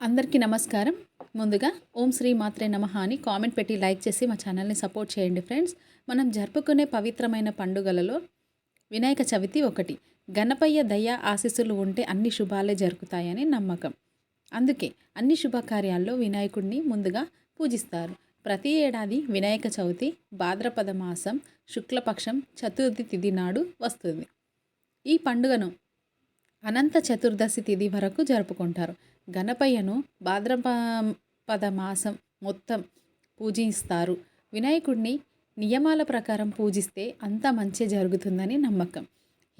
అందరికీ నమస్కారం. ముందుగా ఓం శ్రీ మాత్రే నమ అని కామెంట్ పెట్టి లైక్ చేసి మా ఛానల్ని సపోర్ట్ చేయండి ఫ్రెండ్స్. మనం జరుపుకునే పవిత్రమైన పండుగలలో వినాయక చవితి ఒకటి. గణపయ్య దయ ఆశీస్సులు ఉంటే అన్ని శుభాలే జరుగుతాయని నమ్మకం. అందుకే అన్ని శుభకార్యాల్లో వినాయకుడిని ముందుగా పూజిస్తారు. ప్రతి ఏడాది వినాయక చవితి భాద్రపద మాసం శుక్లపక్షం చతుర్థి తిథి నాడు వస్తుంది. ఈ పండుగను అనంత చతుర్దశి తిథి వరకు జరుపుకుంటారు. గణపయ్యను భాద్రపద మాసం మొత్తం పూజిస్తారు. వినాయకుడిని నియమాల ప్రకారం పూజిస్తే అంత మంచి జరుగుతుందని నమ్మకం.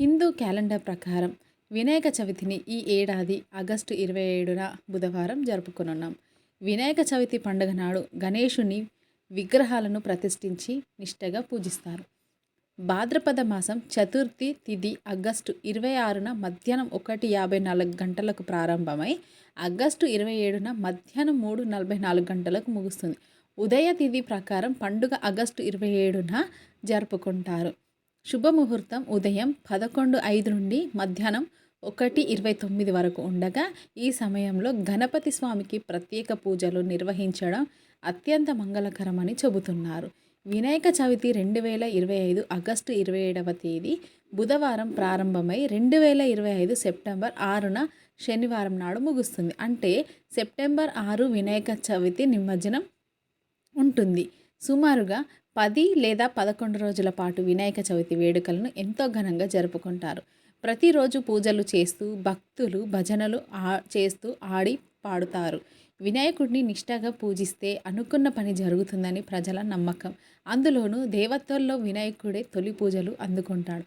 హిందూ క్యాలెండర్ ప్రకారం వినాయక చవితిని ఈ ఏడాది ఆగస్టు ఇరవై ఏడున బుధవారం జరుపుకునున్నాం. వినాయక చవితి పండుగ నాడు గణేషుని విగ్రహాలను ప్రతిష్ఠించి నిష్టగా పూజిస్తారు. భాద్రపద మాసం చతుర్థి తిథి ఆగస్టు ఇరవై ఆరున మధ్యాహ్నం ఒకటి యాభై నాలుగు గంటలకు ప్రారంభమై ఆగస్టు ఇరవై ఏడున మధ్యాహ్నం మూడు నలభై నాలుగు గంటలకు ముగుస్తుంది. ఉదయ తిథి ప్రకారం పండుగ ఆగస్టు ఇరవై ఏడున జరుపుకుంటారు. శుభముహూర్తం ఉదయం పదకొండు ఐదు నుండి మధ్యాహ్నం ఒకటి ఇరవై తొమ్మిది వరకు ఉండగా ఈ సమయంలో గణపతి స్వామికి ప్రత్యేక పూజలు నిర్వహించడం అత్యంత మంగళకరమని చెబుతున్నారు. వినాయక చవితి రెండు వేల ఇరవై ఐదు ఆగస్టు ఇరవై ఏడవ తేదీ బుధవారం ప్రారంభమై రెండు వేల ఇరవై ఐదు సెప్టెంబర్ ఆరున శనివారం నాడు ముగుస్తుంది. అంటే సెప్టెంబర్ ఆరు వినాయక చవితి నిమజ్జనం ఉంటుంది. సుమారుగా పది లేదా పదకొండు రోజుల పాటు వినాయక చవితి వేడుకలను ఎంతో ఘనంగా జరుపుకుంటారు. ప్రతిరోజు పూజలు చేస్తూ భక్తులు భజనలు ఆ చేస్తూ ఆడి పాడుతారు. వినాయకుడిని నిష్ఠగా పూజిస్తే అనుకున్న పని జరుగుతుందని ప్రజల నమ్మకం. అందులోనూ దేవతల్లో వినాయకుడే తొలి పూజలు అందుకుంటాడు.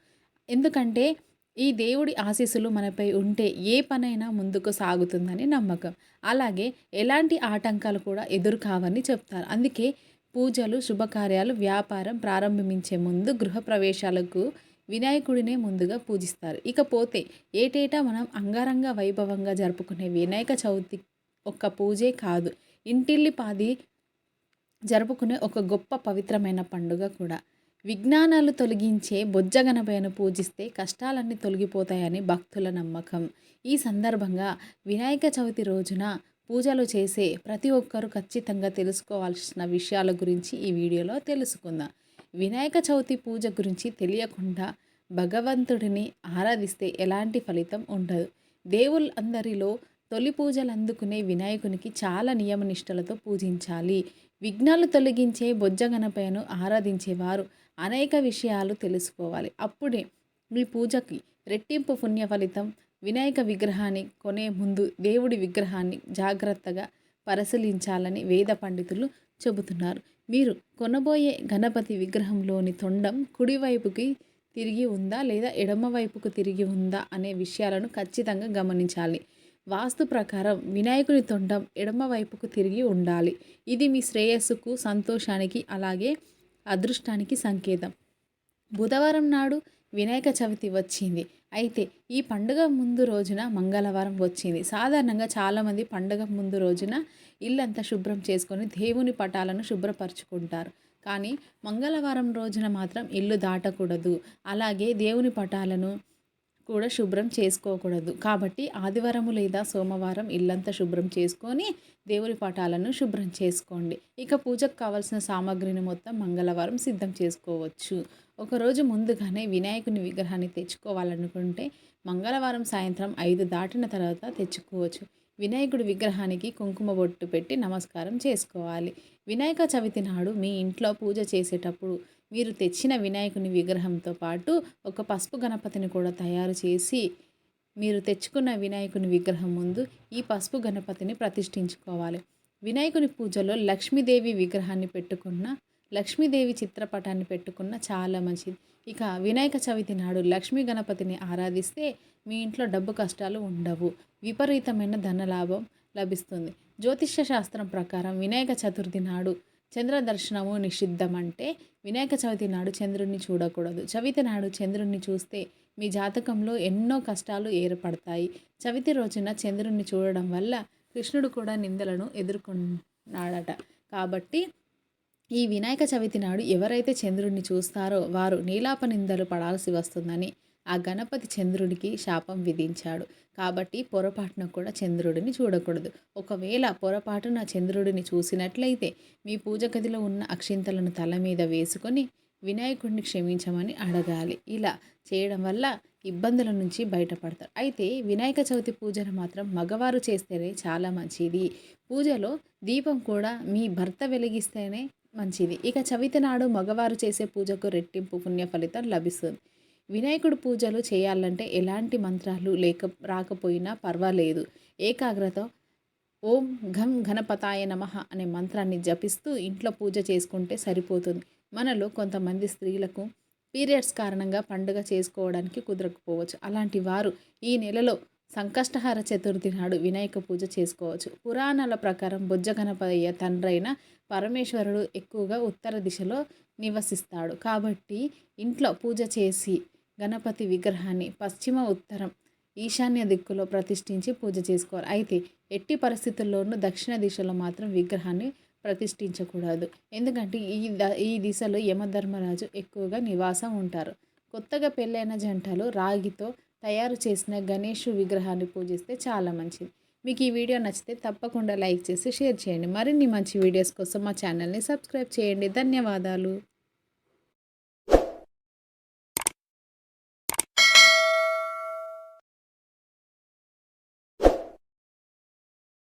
ఎందుకంటే ఈ దేవుడి ఆశీస్సులు మనపై ఉంటే ఏ పనైనా ముందుకు సాగుతుందని నమ్మకం. అలాగే ఎలాంటి ఆటంకాలు కూడా ఎదురు కావని చెప్తారు. అందుకే పూజలు శుభకార్యాలు వ్యాపారం ప్రారంభించే ముందు గృహప్రవేశాలకు వినాయకుడినే ముందుగా పూజిస్తారు. ఇకపోతే ఏటేటా మనం అంగరంగ వైభవంగా జరుపుకునే వినాయక చవితి ఒక్క పూజే కాదు. ఇంటిల్లి పాది జరుపుకునే ఒక గొప్ప పవిత్రమైన పండుగ కూడా. విజ్ఞానాలు తొలగించే బొజ్జగణపయ్యను పూజిస్తే కష్టాలన్నీ తొలగిపోతాయని భక్తుల నమ్మకం. ఈ సందర్భంగా వినాయక చవితి రోజున పూజలు చేసే ప్రతి ఒక్కరూ ఖచ్చితంగా తెలుసుకోవాల్సిన విషయాల గురించి ఈ వీడియోలో తెలుసుకుందాం. వినాయక చవితి పూజ గురించి తెలియకుండా భగవంతుడిని ఆరాధిస్తే ఎలాంటి ఫలితం ఉండదు. దేవుళ్ళందరిలో తొలి పూజలు అందుకునే వినాయకునికి చాలా నియమనిష్టలతో పూజించాలి. విఘ్నాలు తొలగించే బొజ్జగణపయ్యను ఆరాధించేవారు అనేక విషయాలు తెలుసుకోవాలి. అప్పుడే మీ పూజకి రెట్టింపు పుణ్య ఫలితం వినాయక విగ్రహాన్ని కొనే ముందు దేవుడి విగ్రహాన్ని జాగ్రత్తగా పరిశీలించాలని వేద పండితులు చెబుతున్నారు. మీరు కొనబోయే గణపతి విగ్రహంలోని తొండం కుడివైపుకి తిరిగి ఉందా లేదా ఎడమవైపుకు తిరిగి ఉందా అనే విషయాలను ఖచ్చితంగా గమనించాలి. వాస్తు ప్రకారం వినాయకుని తొండం ఎడమ వైపుకు తిరిగి ఉండాలి. ఇది మీ శ్రేయస్సుకు సంతోషానికి అలాగే అదృష్టానికి సంకేతం. బుధవారం నాడు వినాయక చవితి వచ్చింది. అయితే ఈ పండుగ ముందు రోజున మంగళవారం వచ్చింది. సాధారణంగా చాలామంది పండుగ ముందు రోజున ఇల్లంతా శుభ్రం చేసుకొని దేవుని పటాలను శుభ్రపరచుకుంటారు. కానీ మంగళవారం రోజున మాత్రం ఇల్లు దాటకూడదు. అలాగే దేవుని పటాలను కూడా శుభ్రం చేసుకోకూడదు. కాబట్టి ఆదివారము లేదా సోమవారం ఇల్లంతా శుభ్రం చేసుకొని దేవుని పటాలను శుభ్రం చేసుకోండి. ఇక పూజకు కావాల్సిన సామాగ్రిని మొత్తం మంగళవారం సిద్ధం చేసుకోవచ్చు. ఒకరోజు ముందుగానే వినాయకుని విగ్రహాన్ని తెచ్చుకోవాలనుకుంటే మంగళవారం సాయంత్రం ఐదు దాటిన తర్వాత తెచ్చుకోవచ్చు. వినాయకుడి విగ్రహానికి కుంకుమ బొట్టు పెట్టి నమస్కారం చేసుకోవాలి. వినాయక చవితి నాడు మీ ఇంట్లో పూజ చేసేటప్పుడు మీరు తెచ్చిన వినాయకుని విగ్రహంతో పాటు ఒక పసుపు గణపతిని కూడా తయారు చేసి మీరు తెచ్చుకున్న వినాయకుని విగ్రహం ముందు ఈ పసుపు గణపతిని ప్రతిష్ఠించుకోవాలి. వినాయకుని పూజలో లక్ష్మీదేవి విగ్రహాన్ని పెట్టుకున్న లక్ష్మీదేవి చిత్రపటాన్ని పెట్టుకున్న చాలా మంచిది. ఇక వినాయక చవితి నాడు లక్ష్మీ గణపతిని ఆరాధిస్తే మీ ఇంట్లో డబ్బు కష్టాలు ఉండవు. విపరీతమైన ధనలాభం లభిస్తుంది. జ్యోతిష్య శాస్త్రం ప్రకారం వినాయక చతుర్థి నాడు చంద్ర దర్శనము నిషిద్ధం అంటే వినాయక చవితి నాడు చంద్రుడిని చూడకూడదు. చవితి నాడు చంద్రుడిని చూస్తే మీ జాతకంలో ఎన్నో కష్టాలు ఏర్పడతాయి. చవితి రోజున చంద్రుడిని చూడడం వల్ల కృష్ణుడు కూడా నిందలను ఎదుర్కొన్నాడట. కాబట్టి ఈ వినాయక చవితి నాడు ఎవరైతే చంద్రుడిని చూస్తారో వారు నీలాప నిందలు పడాల్సి వస్తుందని ఆ గణపతి చంద్రుడికి శాపం విధించాడు. కాబట్టి పొరపాటున కూడా చంద్రుడిని చూడకూడదు. ఒకవేళ పొరపాటున చంద్రుడిని చూసినట్లయితే మీ పూజ గదిలో ఉన్న అక్షింతలను తల మీద వేసుకొని వినాయకుడిని క్షమించమని అడగాలి. ఇలా చేయడం వల్ల ఇబ్బందుల నుంచి బయటపడతారు. అయితే వినాయక చవితి పూజను మాత్రం మగవారు చేస్తేనే చాలా మంచిది. పూజలో దీపం కూడా మీ భర్త వెలిగిస్తేనే మంచిది. ఇక చవితి నాడు మగవారు చేసే పూజకు రెట్టింపు పుణ్య ఫలితం లభిస్తుంది. వినాయకుడు పూజలు చేయాలంటే ఎలాంటి మంత్రాలు లేక రాకపోయినా పర్వాలేదు. ఏకాగ్రత ఓం ఘం గణపతాయ నమః అనే మంత్రాన్ని జపిస్తూ ఇంట్లో పూజ చేసుకుంటే సరిపోతుంది. మనలో కొంతమంది స్త్రీలకు పీరియడ్స్ కారణంగా పండుగ చేసుకోవడానికి కుదరకపోవచ్చు. అలాంటి వారు ఈ నెలలో సంకష్టహార చతుర్థి నాడు వినాయక పూజ చేసుకోవచ్చు. పురాణాల ప్రకారం బుజ్జ గణపయ్య తండ్రైన పరమేశ్వరుడు ఎక్కువగా ఉత్తర దిశలో నివసిస్తాడు. కాబట్టి ఇంట్లో పూజ చేసి గణపతి విగ్రహాన్ని పశ్చిమ ఉత్తరం ఈశాన్య దిక్కులో ప్రతిష్ఠించి పూజ చేసుకోవాలి. అయితే ఎట్టి పరిస్థితుల్లోనూ దక్షిణ దిశలో మాత్రం విగ్రహాన్ని ప్రతిష్ఠించకూడదు. ఎందుకంటే ఈ ద ఈ దిశలో యమధర్మరాజు ఎక్కువగా నివాసం ఉంటారు. కొత్తగా పెళ్ళైన జంటలు రాగితో తయారు చేసిన గణేషు విగ్రహాన్ని పూజిస్తే చాలా మంచిది. మీకు ఈ వీడియో నచ్చితే తప్పకుండా లైక్ చేసి షేర్ చేయండి. మరిన్ని మంచి వీడియోస్ కోసం మా ఛానల్ని సబ్స్క్రైబ్ చేయండి. ధన్యవాదాలు.